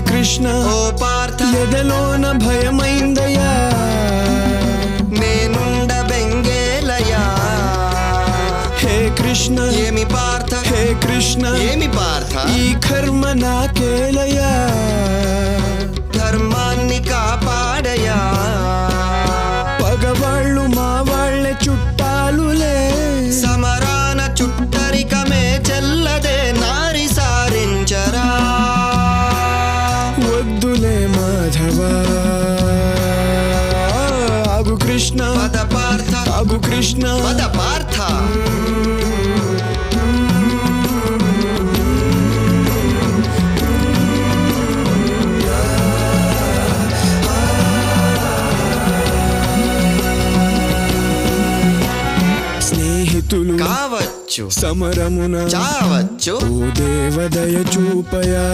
కృష్ణ. ఓ పార్థ. ఎదలోన భయమైందయ్యా. నేనుండ బెంగేలయా హే కృష్ణ. ఏమి పార్థ? హే కృష్ణ. ఏమి పార్థ? ఈ కర్మ నాకేలయ్యా. ధర్మాన్ని కాపాడయా పగవాళ్ళు మా వాళ్ళే చుట్టాలులే కృష్ణ. పద పార్థ ఆగు కృష్ణ. పద పార్థ స్నేహితులు కావచ్చు. సమరమున చావచ్చు. ఓ దేవదయ చూపయా.